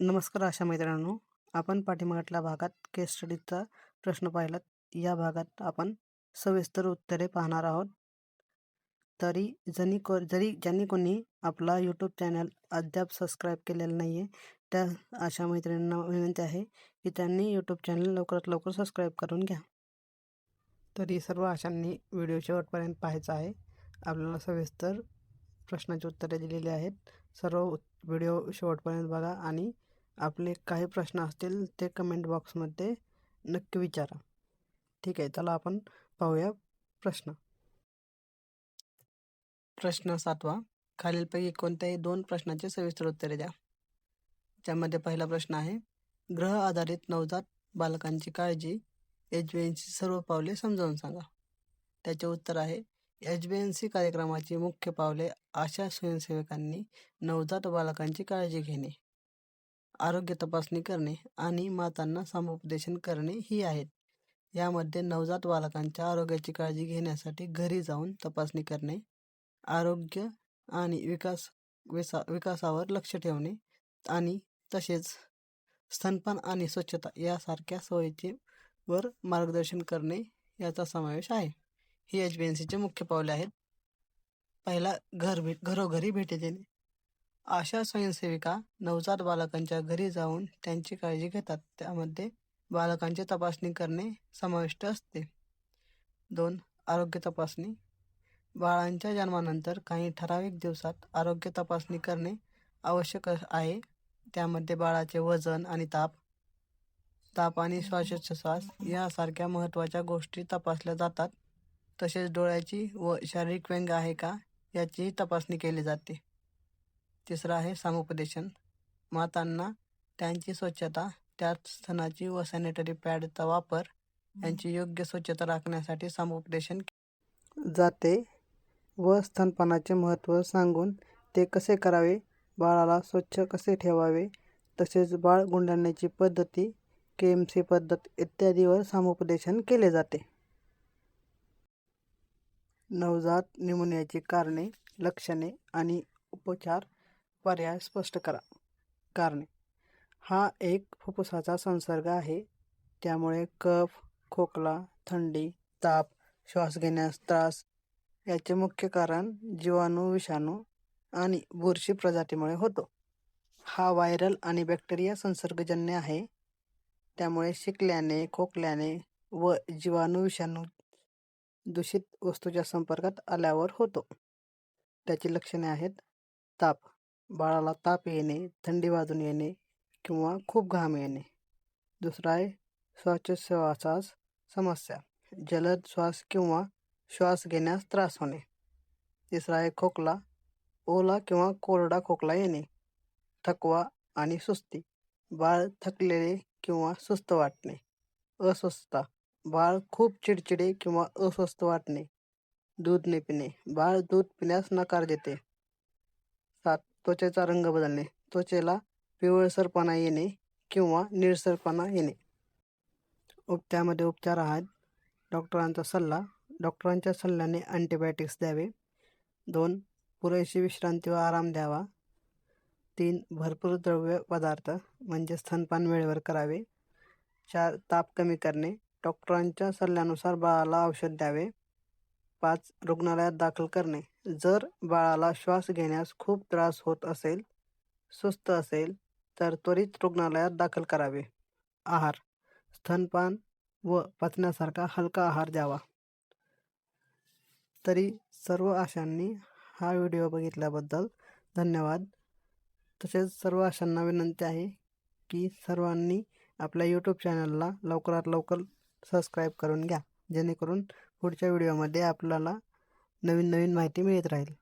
नमस्कार अशा मैत्रिणांनो आपण पाठीमागच्या भागात केस स्टडीचा प्रश्न पाहिलात. या भागात आपण सविस्तर उत्तरे पाहणार आहोत. तरी जनी को जरी ज्यांनी कोणी आपला यूट्यूब चॅनल अद्याप सबस्क्राईब केलेला नाही आहे त्या अशा मैत्रिणींना विनंती आहे की त्यांनी यूट्यूब चॅनल लवकरात लवकर सबस्क्राईब करून घ्या. तरी सर्व अशांनी व्हिडिओ शेवटपर्यंत पाहायचा आहे. आपल्याला सविस्तर प्रश्नाची उत्तरे दिलेली आहेत. सर्व व्हिडिओ शेवटपर्यंत बघा आणि आपले काही प्रश्न असतील ते कमेंट बॉक्समध्ये नक्की विचारा. ठीक आहे चला आपण पाहूया प्रश्न. प्रश्न सातवा. खालीलपैकी कोणत्याही दोन प्रश्नाचे सविस्तर उत्तरे द्या. ज्यामध्ये पहिला प्रश्न आहे ग्रह आधारित नवजात बालकांची काळजी एच बी सी सर्व पावले समजावून सांगा. त्याचे उत्तर आहे एच बी एन सी कार्यक्रमाची मुख्य पावले आशा स्वयंसेवकांनी नवजात बालकांची काळजी घेणे. आरोग्य तपासणी करणे आणि मातांना समुपदेशन करणे ही आहेत. यामध्ये नवजात बालकांच्या आरोग्याची काळजी घेण्यासाठी घरी जाऊन तपासणी करणे आरोग्य आणि विकास विसा विकासावर लक्ष ठेवणे आणि तसेच स्तनपान आणि स्वच्छता यासारख्या सोयीचे वर मार्गदर्शन करणे याचा समावेश आहे. ही एच बी एन सीचे मुख्य पावले आहेत. पहिला घर भेट घरोघरी भेटी देणे आशा स्वयंसेविका नवजात बालकांच्या घरी जाऊन त्यांची काळजी घेतात. त्यामध्ये बालकांची तपासणी करणे समाविष्ट असते. दोन आरोग्य तपासणी. बाळांच्या जन्मानंतर काही ठराविक दिवसात आरोग्य तपासणी करणे आवश्यक आहे. त्यामध्ये बाळाचे वजन आणि ताप ताप आणि श्वासोच्छ्वास यासारख्या महत्त्वाच्या गोष्टी तपासल्या जातात. तसेच डोळ्याची व शारीरिक व्यंग आहे का याचीही तपासणी केली जाते. तिसरं आहे समुपदेशन. मातांना त्यांची स्वच्छता त्यात स्तनाची व सॅनिटरी पॅडचा वापर यांची योग्य स्वच्छता राखण्यासाठी समुपदेशन जाते व स्तनपानाचे महत्त्व सांगून ते कसे करावे बाळाला स्वच्छ कसे ठेवावे तसेच बाळ गुंडाळण्याची पद्धती के एम सी पद्धत इत्यादीवर समुपदेशन केले जाते. नवजात निमोनियाची कारणे लक्षणे आणि उपचार पर्याय स्पष्ट करा. कारणे. हा एक फुफ्फुसाचा संसर्ग आहे. त्यामुळे कफ खोकला थंडी ताप श्वास घेण्यास त्रास याचे मुख्य कारण जीवाणू विषाणू आणि बुरशी प्रजातीमुळे होतो. हा व्हायरल आणि बॅक्टेरिया संसर्गजन्य आहे. त्यामुळे शिकल्याने खोकल्याने व जीवाणू विषाणू दूषित वस्तूच्या संपर्कात आल्यावर होतो. त्याची लक्षणे आहेत ताप बाळाला ताप येणे थंडी वाजून येणे किंवा खूप घाम येणे. दुसरा आहे श्वासोच्छवासास समस्या. जलद श्वास किंवा श्वास घेण्यास त्रास होणे. तिसरा आहे खोकला. ओला किंवा कोरडा खोकला येणे. थकवा आणि सुस्ती. बाळ थकलेले किंवा सुस्त वाटणे. अस्वस्थता. बाळ खूप चिडचिडे किंवा अस्वस्थ वाटणे. दूध न पिणे बाळ दूध पिण्यास नकार देते. त्वचेचा रंग बदलणे त्वचेला पिवळसरपणा येणे किंवा निळसरपणा येणे. उपचारामध्ये उपचार आहात. डॉक्टरांचा सल्ला डॉक्टरांच्या सल्ल्याने अँटीबायोटिक्स द्यावे. दोन पुरेशी विश्रांती व आराम द्यावा. तीन भरपूर द्रव्य पदार्थ म्हणजे स्तनपान वेळेवर करावे. चार ताप कमी करणे. डॉक्टरांच्या सल्ल्यानुसार बाळाला औषध द्यावे. पाच रुग्णालयात दाखल करणे. जर बाळाला श्वास घेण्यास खूप त्रास होत असेल सुस्त असेल तर त्वरित रुग्णालयात दाखल करावे. आहार स्तनपान व पचण्यासारखा हलका आहार द्यावा. तरी सर्व आशांनी हा व्हिडिओ बघितल्याबद्दल धन्यवाद. तसेच सर्व आशांना विनंती आहे की सर्वांनी आपल्या यूट्यूब चॅनलला लवकरात लवकर सबस्क्राईब करून घ्या जेणेकरून पुढच्या व्हिडिओमध्ये आपल्याला नवीन नवीन माहिती मिळत राहील.